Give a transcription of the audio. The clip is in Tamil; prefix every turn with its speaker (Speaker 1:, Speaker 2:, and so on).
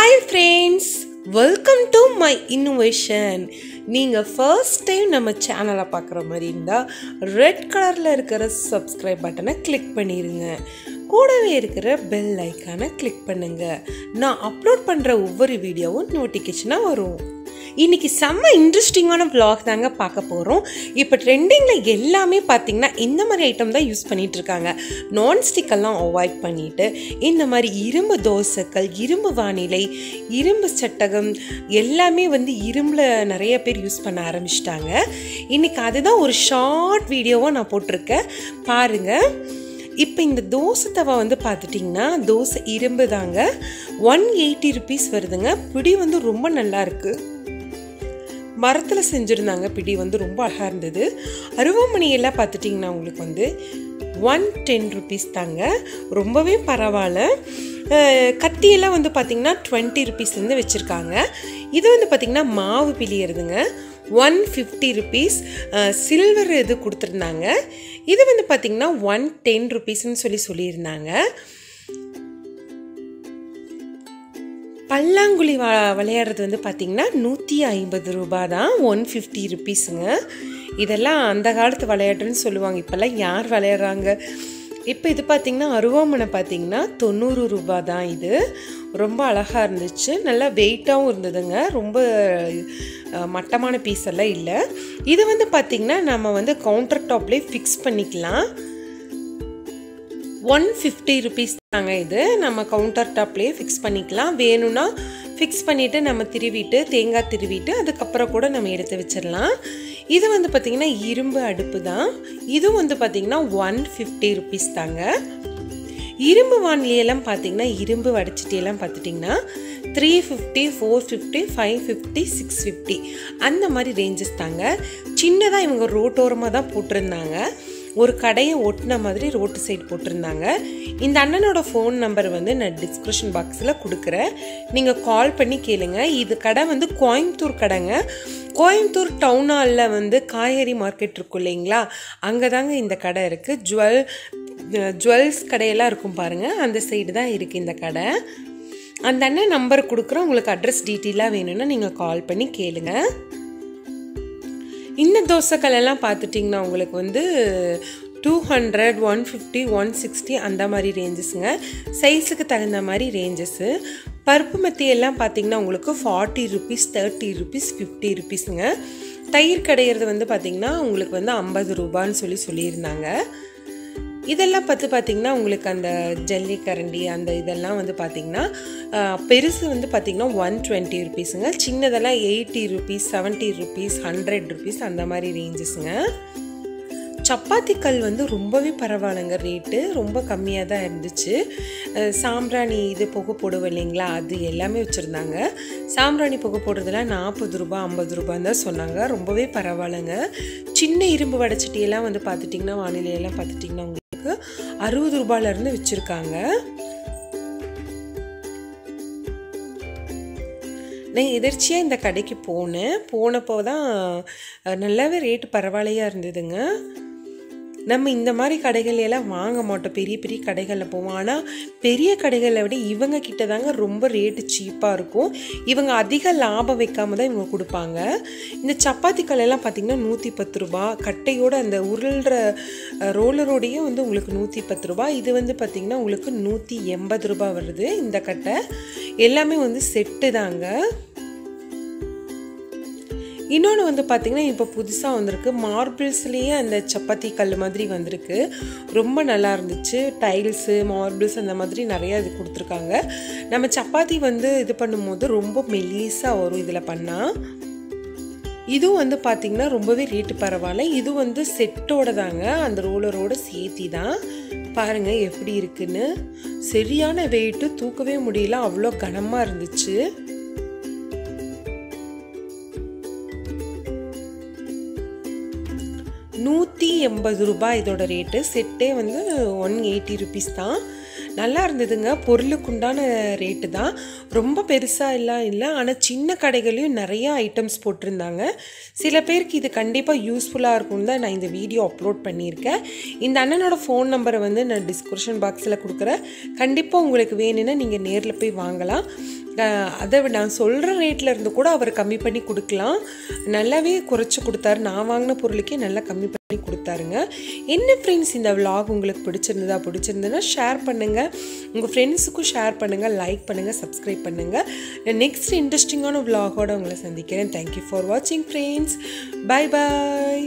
Speaker 1: Hi friends welcome to my innovation நீங்கள் ஃபர்ஸ்ட் டைம் நம்ம சேனலை பார்க்குற மாதிரி இருந்தால் ரெட் கலரில் இருக்கிற சப்ஸ்கிரைப் பட்டனை கிளிக் பண்ணிடுங்க கூடவே இருக்கிற பெல் ஐக்கானை கிளிக் பண்ணுங்கள் நான் அப்லோட் பண்ணுற ஒவ்வொரு வீடியோவும் நோட்டிஃபிகேஷனாக வரும். இன்றைக்கி செம்ம இன்ட்ரெஸ்டிங்கான vlog தாங்க பார்க்க போகிறோம் இப்போ ட்ரெண்டிங்கில் எல்லாமே பார்த்தீங்கன்னா இந்த மாதிரி ஐட்டம் தான் யூஸ் பண்ணிகிட்ருக்காங்க இருக்காங்க. நான்ஸ்டிக்கெல்லாம் அவாய்ட் பண்ணிட்டு இந்த மாதிரி இரும்பு தோசைக்கள் இரும்பு வானிலை இரும்பு சட்டகம் எல்லாமே வந்து இரும்பில் நிறைய பேர் யூஸ் பண்ண ஆரம்பிச்சிட்டாங்க. இன்றைக்கி அதுதான் ஒரு ஷார்ட் வீடியோவாக நான் போட்டிருக்கேன். பாருங்கள் இப்போ இந்த தோசை தவா வந்து பார்த்துட்டிங்கன்னா தோசை இரும்பு தாங்க. ஒன் எயிட்டி ருபீஸ் வருதுங்க. பிடி வந்து ரொம்ப நல்லா இருக்குது மரத்தில் செஞ்சுருந்தாங்க. பிடி வந்து ரொம்ப அழகாக இருந்தது. அருவமணியெல்லாம் பார்த்துட்டிங்கன்னா உங்களுக்கு வந்து ஒன் டென் ருபீஸ் தாங்க. ரொம்பவே பரவாயில்ல. கத்தியெல்லாம் வந்து பார்த்திங்கன்னா டுவெண்ட்டி ருபீஸ்லேருந்து வச்சுருக்காங்க. இது வந்து பார்த்திங்கன்னா மாவு பிழியறதுங்க. ஒன் ஃபிஃப்டி ருபீஸ் சில்வர் இது கொடுத்துருந்தாங்க. இது வந்து பார்த்திங்கன்னா ஒன் டென் ருபீஸ்ன்னு சொல்லி சொல்லியிருந்தாங்க. பல்லாங்குழி வ விளையாடுறது வந்து பார்த்திங்கன்னா நூற்றி ஐம்பது ரூபா தான் ஒன் ஃபிஃப்டி ருபீஸுங்க இதெல்லாம் அந்த காலத்து விளையாட்டுன்னு சொல்லுவாங்க. இப்போல்லாம் யார் விளையாடுறாங்க? இப்போ இது பார்த்திங்கன்னா அருவாமனை பார்த்திங்கன்னா தொண்ணூறு ரூபா தான் இது. ரொம்ப அழகாக இருந்துச்சு. நல்லா வெயிட்டாகவும் இருந்ததுங்க. ரொம்ப மட்டமான பீஸ் எல்லாம் இல்லை. இது வந்து பார்த்திங்கன்னா நம்ம வந்து கவுண்டர் டாப்லேயே ஃபிக்ஸ் பண்ணிக்கலாம். ஒன் ஃபிஃப்டி ருபீஸ் தாங்க இது. நம்ம கவுண்டர் டாப்லேயே ஃபிக்ஸ் பண்ணிக்கலாம். வேணும்னா ஃபிக்ஸ் பண்ணிவிட்டு நம்ம திருவிட்டு தேங்காய் திருவிட்டு அதுக்கப்புறம் கூட நம்ம எடுத்து வச்சிடலாம். இது வந்து பார்த்திங்கன்னா இரும்பு அடுப்பு தான். இது வந்து பார்த்திங்கன்னா ஒன் ஃபிஃப்டி ருபீஸ் தாங்க. இரும்பு வானிலையெல்லாம் பார்த்தீங்கன்னா இரும்பு வடிச்சிட்டியெல்லாம் பார்த்துட்டிங்கன்னா three fifty four fifty five fifty six fifty அந்த மாதிரி ரேஞ்சஸ் தாங்க. சின்னதாக இவங்க ரோட்டோரமாக தான் போட்டிருந்தாங்க. ஒரு கடையை ஒட்டின மாதிரி ரோட்டு சைடு போட்டிருந்தாங்க. இந்த அண்ணனோட ஃபோன் நம்பர் வந்து நான் டிஸ்கிரிப்ஷன் பாக்ஸில் கொடுக்குறேன். நீங்கள் கால் பண்ணி கேளுங்க. இது கடை வந்து கோயம்புத்தூர் கடைங்க. கோயம்புத்தூர் டவுன் ஹாலில் வந்து காய்கறி மார்க்கெட் இருக்கும் இல்லைங்களா? அங்கே தாங்க இந்த கடை இருக்குது ஜுவல் ஜுவல்ஸ் கடையெல்லாம் இருக்கும் பாருங்கள் அந்த சைடு தான் இருக்குது இந்த கடை. அந்த அண்ணன் நம்பர் கொடுக்குறோம் உங்களுக்கு அட்ரஸ் டீட்டெயிலாக வேணும்னா நீங்கள் கால் பண்ணி கேளுங்கள் இந்த தோசைக்கல்லெல்லாம் பார்த்துட்டிங்கன்னா உங்களுக்கு வந்து two hundred one fifty one sixty அந்த மாதிரி ரேஞ்சஸுங்க சைஸுக்கு தகுந்த மாதிரி ரேஞ்சஸ்ஸு பருப்பு மத்தி எல்லாம் பார்த்தீங்கன்னா உங்களுக்கு forty rupees thirty rupees fifty ருபீஸுங்க தயிர் கிடையிறது வந்து பார்த்திங்கன்னா உங்களுக்கு வந்து ஐம்பது ரூபான்னு சொல்லி சொல்லியிருந்தாங்க. இதெல்லாம் பார்த்து பார்த்திங்கன்னா உங்களுக்கு அந்த ஜல்லி கரண்டி அந்த இதெல்லாம் வந்து பார்த்திங்கன்னா பெருசு வந்து பார்த்திங்கன்னா ஒன் டுவெண்ட்டி ருபீஸுங்க சின்னதெல்லாம் eighty rupees seventy rupees hundred rupees அந்த மாதிரி ரேஞ்சஸுங்க சப்பாத்தி கல் வந்து ரொம்பவே பரவாயில்லைங்க ரேட்டு ரொம்ப கம்மியாக தான் இருந்துச்சு. சாம்பிராணி இது புகை போடுவோம் இல்லைங்களா? அது எல்லாமே வச்சுருந்தாங்க. சாம்பிராணி புகை போடுறதுலாம் நாற்பது ரூபா ஐம்பது ரூபான்னு தான் சொன்னாங்க. ரொம்பவே பரவாயில்லைங்க. சின்ன இரும்பு வடைச்சட்டியெல்லாம் வந்து பார்த்துட்டிங்கன்னா வானிலையெல்லாம் பார்த்துட்டிங்கன்னா உங்களுக்கு அறுபது ரூபாயிலேருந்து வச்சுருக்காங்க. நான் எதிர்ச்சியாக இந்த கடைக்கு போனேன். போனப்போ தான் நல்லாவே ரேட்டு பரவாயில்லையாக இருந்ததுங்க. நம்ம இந்த மாதிரி கடைகள் எல்லாம் வாங்க மாட்டோம். பெரிய பெரிய கடைகளில் போவோம். ஆனால் பெரிய கடைகளை விட இவங்க கிட்ட தாங்க ரொம்ப ரேட்டு சீப்பாக இருக்கும். இவங்க அதிக லாபம் வைக்காம தான் இவங்க கொடுப்பாங்க. இந்த சப்பாத்தி கல்லெல்லாம் பார்த்திங்கன்னா நூற்றி பத்து ரூபா. கட்டையோட அந்த உருள்ற ரோலரோடையே வந்து உங்களுக்கு நூற்றி பத்து ரூபா. இது வந்து பார்த்திங்கன்னா உங்களுக்கு நூற்றி எண்பது ரூபா வருது இந்த கட்டை. எல்லாமே வந்து செட்டு தாங்க. இன்னொன்று வந்து பார்த்திங்கன்னா இப்போ புதுசாக வந்திருக்கு. மார்பிள்ஸ்லேயே அந்த சப்பாத்தி கல் மாதிரி வந்திருக்கு. ரொம்ப நல்லா இருந்துச்சு. டைல்ஸு மார்பிள்ஸ் அந்த மாதிரி நிறையா இது கொடுத்துருக்காங்க. நம்ம சப்பாத்தி வந்து இது பண்ணும்போது ரொம்ப மெல்லிஸாக வரும் இதில் பண்ணால் இதுவும் வந்து பார்த்திங்கன்னா ரொம்பவே ரேட்டு பரவாயில்ல. இது வந்து செட்டோட தாங்க அந்த ரோலரோட சேர்த்தி தான் பாருங்கள் எப்படி இருக்குன்னு. சரியான வெயிட்டு தூக்கவே முடியல. அவ்வளோ கனமாக இருந்துச்சு. நூற்றி எண்பது ரூபாய் இதோட ரேட்டு செட்டே வந்து ஒன் எயிட்டி ருபீஸ் தான். நல்லா இருந்ததுங்க. பொருளுக்குண்டான ரேட்டு தான். ரொம்ப பெருசாக எல்லாம் இல்லை. ஆனால் சின்ன கடைகளையும் நிறையா ஐட்டம்ஸ் போட்டிருந்தாங்க. சில பேருக்கு இது கண்டிப்பாக யூஸ்ஃபுல்லாக இருக்கும்னு தான் நான் இந்த வீடியோ அப்லோட் பண்ணியிருக்கேன். இந்த அண்ணனோட ஃபோன் நம்பரை வந்து நான் டிஸ்கிரிப்ஷன் பாக்ஸில் கொடுக்குறேன். கண்டிப்பாக உங்களுக்கு வேணும்னா நீங்கள் நேரில் போய் வாங்கலாம். அதை நான் சொல்கிற ரேட்டில் இருந்து கூட அவர் கம்மி பண்ணி கொடுக்கலாம். நல்லாவே குறைச்சி கொடுத்தாரு. நான் வாங்கின பொருளுக்கே நல்லா கம்மி பண்ணி கொடுத்தாருங்க என்ன ஃப்ரெண்ட்ஸ் இந்த விலாக் உங்களுக்கு பிடிச்சிருந்ததா பிடிச்சிருந்ததுன்னா ஷேர் பண்ணுங்கள் உங்கள் ஃப்ரெண்ட்ஸுக்கும் ஷேர் பண்ணுங்கள் லைக் பண்ணுங்கள் சப்ஸ்கிரைப் பண்ணுங்கள் நெக்ஸ்ட் இன்ட்ரெஸ்டிங்கான விலாகோடு உங்களை சந்திக்கிறேன். தேங்க்யூ ஃபார் வாட்சிங் ஃப்ரெண்ட்ஸ் பை பாய்